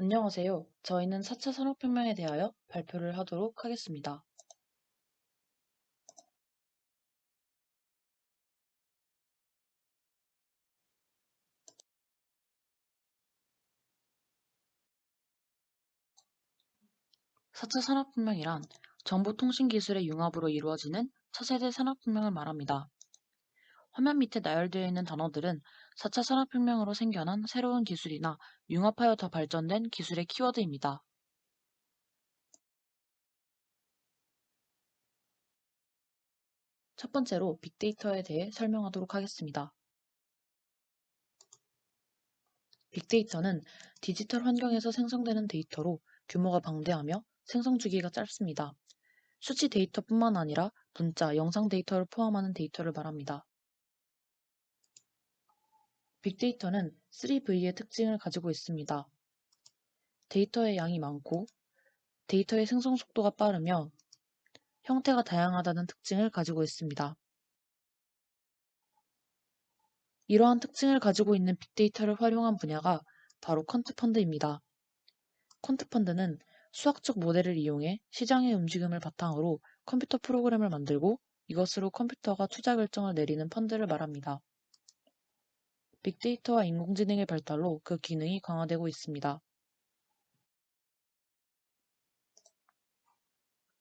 안녕하세요. 저희는 4차 산업혁명에 대하여 발표를 하도록 하겠습니다. (4차) 산업혁명이란 정보통신기술의 융합으로 이루어지는 차세대 산업혁명을 말합니다. 화면 밑에 나열되어 있는 단어들은 4차 산업혁명으로 생겨난 새로운 기술이나 융합하여 더 발전된 기술의 키워드입니다. 첫 번째로 빅데이터에 대해 설명하도록 하겠습니다. 빅데이터는 디지털 환경에서 생성되는 데이터로 규모가 방대하며 생성 주기가 짧습니다. 수치 데이터뿐만 아니라 문자, 영상 데이터를 포함하는 데이터를 말합니다. 빅데이터는 3V의 특징을 가지고 있습니다. 데이터의 양이 많고 데이터의 생성 속도가 빠르며 형태가 다양하다는 특징을 가지고 있습니다. 이러한 특징을 가지고 있는 빅데이터를 활용한 분야가 바로 퀀트 펀드입니다. 퀀트 펀드는 수학적 모델을 이용해 시장의 움직임을 바탕으로 컴퓨터 프로그램을 만들고 이것으로 컴퓨터가 투자 결정을 내리는 펀드를 말합니다. 빅데이터와 인공지능의 발달로 그 기능이 강화되고 있습니다.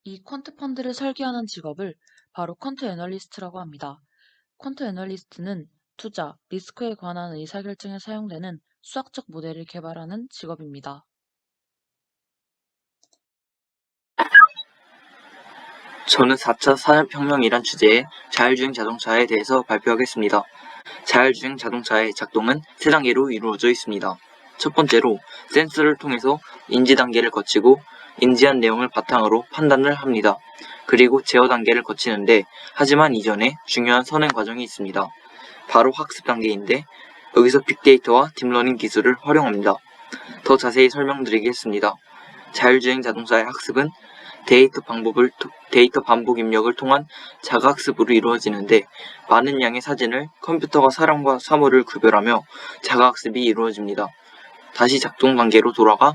이 퀀트 펀드를 설계하는 직업을 바로 퀀트 애널리스트라고 합니다. 퀀트 애널리스트는 투자, 리스크에 관한 의사결정에 사용되는 수학적 모델을 개발하는 직업입니다. 저는 4차 산업혁명이란 주제의 자율주행 자동차에 대해서 발표하겠습니다. 자율주행 자동차의 작동은 세 단계로 이루어져 있습니다. 첫 번째로 센서를 통해서 인지 단계를 거치고 인지한 내용을 바탕으로 판단을 합니다. 그리고 제어 단계를 거치는데 하지만 이전에 중요한 선행 과정이 있습니다. 바로 학습 단계인데 여기서 빅데이터와 딥러닝 기술을 활용합니다. 더 자세히 설명드리겠습니다. 자율주행 자동차의 학습은 데이터 방법을 데이터 반복 입력을 통한 자가학습으로 이루어지는데 많은 양의 사진을 컴퓨터가 사람과 사물을 구별하며 자가학습이 이루어집니다. 다시 작동 단계로 돌아가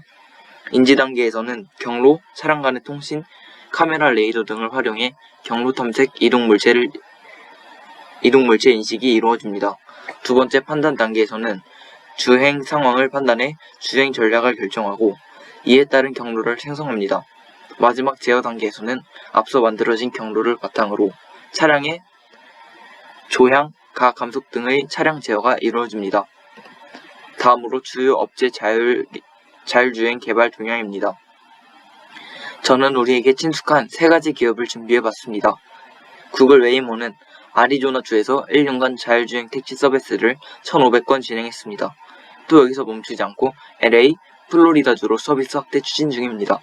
인지 단계에서는 경로, 차량 간의 통신, 카메라 레이더 등을 활용해 경로 탐색, 이동 물체를 이동 물체 인식이 이루어집니다. 두 번째 판단 단계에서는 주행 상황을 판단해 주행 전략을 결정하고 이에 따른 경로를 생성합니다. 마지막 제어 단계에서는 앞서 만들어진 경로를 바탕으로 차량의 조향, 가 감속 등의 차량 제어가 이루어집니다. 다음으로 주요 업체 자율, 자율주행 개발 동향입니다. 저는 우리에게 친숙한 세 가지 기업을 준비해봤습니다. 구글 웨이모는 아리조나주에서 1년간 자율주행 택시 서비스를 1,500건 진행했습니다. 또 여기서 멈추지 않고 LA, 플로리다주로 서비스 확대 추진 중입니다.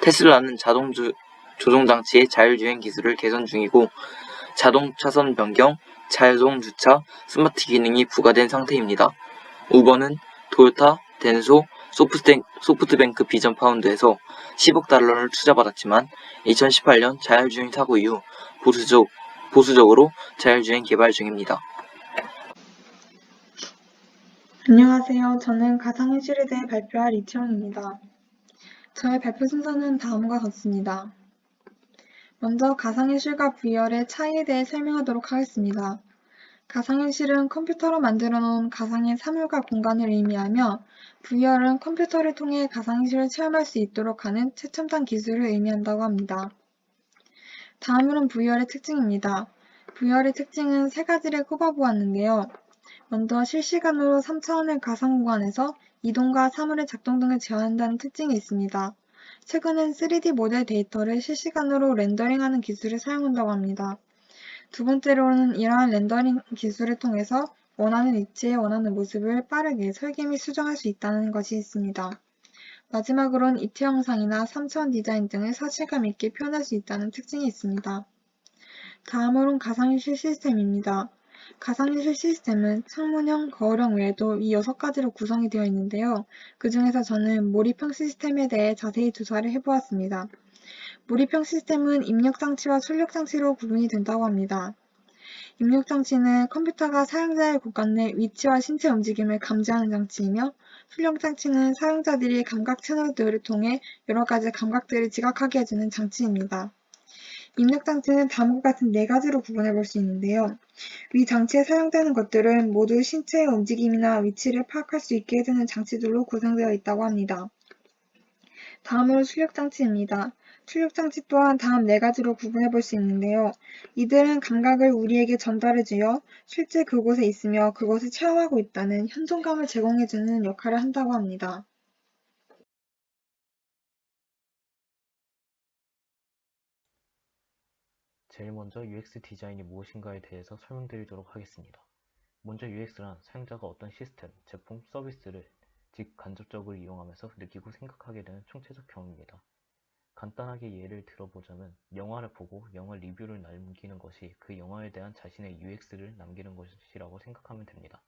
테슬라는 자동 주, 조종 장치의 자율주행 기술을 개선 중이고 자동 차선 변경, 자동 주차, 스마트 기능이 부과된 상태입니다. 우버는 도요타, 덴소, 소프트뱅, 소프트뱅크 비전 파운드에서 10억 달러를 투자받았지만 2018년 자율주행 사고 이후 보수적, 보수적으로 자율주행 개발 중입니다. 안녕하세요. 저는 가상현실에 대해 발표할 이채원입니다. 저의 발표 순서는 다음과 같습니다. 먼저 가상현실과 VR의 차이에 대해 설명하도록 하겠습니다. 가상현실은 컴퓨터로 만들어 놓은 가상의 사물과 공간을 의미하며 VR은 컴퓨터를 통해 가상현실을 체험할 수 있도록 하는 최첨단 기술을 의미한다고 합니다. 다음으로는 VR의 특징입니다. VR의 특징은 세 가지를 꼽아보았는데요. 먼저 실시간으로 3차원의 가상 공간에서 이동과 사물의 작동 등을 제어한다는 특징이 있습니다. 최근엔 3D 모델 데이터를 실시간으로 렌더링하는 기술을 사용한다고 합니다. 두 번째로는 이러한 렌더링 기술을 통해서 원하는 위치에 원하는 모습을 빠르게 설계 및 수정할 수 있다는 것이 있습니다. 마지막으로는 이트 영상이나 3차원 디자인 등을 사실감 있게 표현할 수 있다는 특징이 있습니다. 다음으론 가상현실 시스템입니다. 가상현실 시스템은 창문형, 거울형 외에도 이 여섯 가지로 구성이 되어 있는데요. 그 중에서 저는 몰입형 시스템에 대해 자세히 조사를 해보았습니다. 몰입형 시스템은 입력 장치와 출력 장치로 구분이 된다고 합니다. 입력 장치는 컴퓨터가 사용자의 곳간 내 위치와 신체 움직임을 감지하는 장치이며 출력 장치는 사용자들이 감각 채널들을 통해 여러 가지 감각들을 지각하게 해주는 장치입니다. 입력 장치는 다음과 같은 네 가지로 구분해 볼 수 있는데요. 위 장치에 사용되는 것들은 모두 신체의 움직임이나 위치를 파악할 수 있게 해주는 장치들로 구성되어 있다고 합니다. 다음으로 출력 장치입니다. 출력 장치 또한 다음 네 가지로 구분해 볼 수 있는데요. 이들은 감각을 우리에게 전달해 주어 실제 그곳에 있으며 그것을 체험하고 있다는 현존감을 제공해 주는 역할을 한다고 합니다. 제일 먼저 UX 디자인이 무엇인가에 대해서 설명드리도록 하겠습니다. 먼저 UX란 사용자가 어떤 시스템, 제품, 서비스를 직간접적으로 이용하면서 느끼고 생각하게 되는 총체적 경험입니다. 간단하게 예를 들어보자면 영화를 보고 영화 리뷰를 남기는 것이 그 영화에 대한 자신의 UX를 남기는 것이라고 생각하면 됩니다.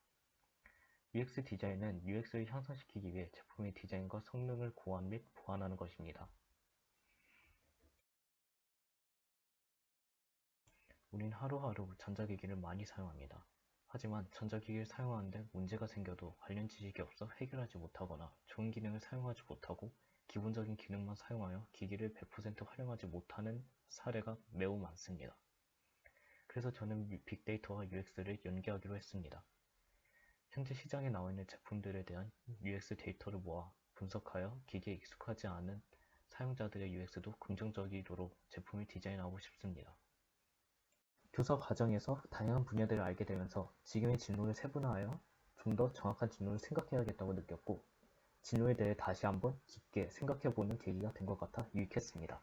UX 디자인은 UX를 향상시키기 위해 제품의 디자인과 성능을 고안 및 보완하는 것입니다. 우린 하루하루 전자기기를 많이 사용합니다. 하지만 전자기기를 사용하는데 문제가 생겨도 관련 지식이 없어 해결하지 못하거나 좋은 기능을 사용하지 못하고 기본적인 기능만 사용하여 기기를 100% 활용하지 못하는 사례가 매우 많습니다. 그래서 저는 빅데이터와 UX를 연계하기로 했습니다. 현재 시장에 나와 있는 제품들에 대한 UX 데이터를 모아 분석하여 기기에 익숙하지 않은 사용자들의 UX도 긍정적이도록 제품을 디자인하고 싶습니다. 교사 과정에서 다양한 분야들을 알게 되면서 지금의 진로를 세분화하여 좀 더 정확한 진로를 생각해야겠다고 느꼈고 진로에 대해 다시 한번 깊게 생각해보는 계기가 된 것 같아 유익했습니다.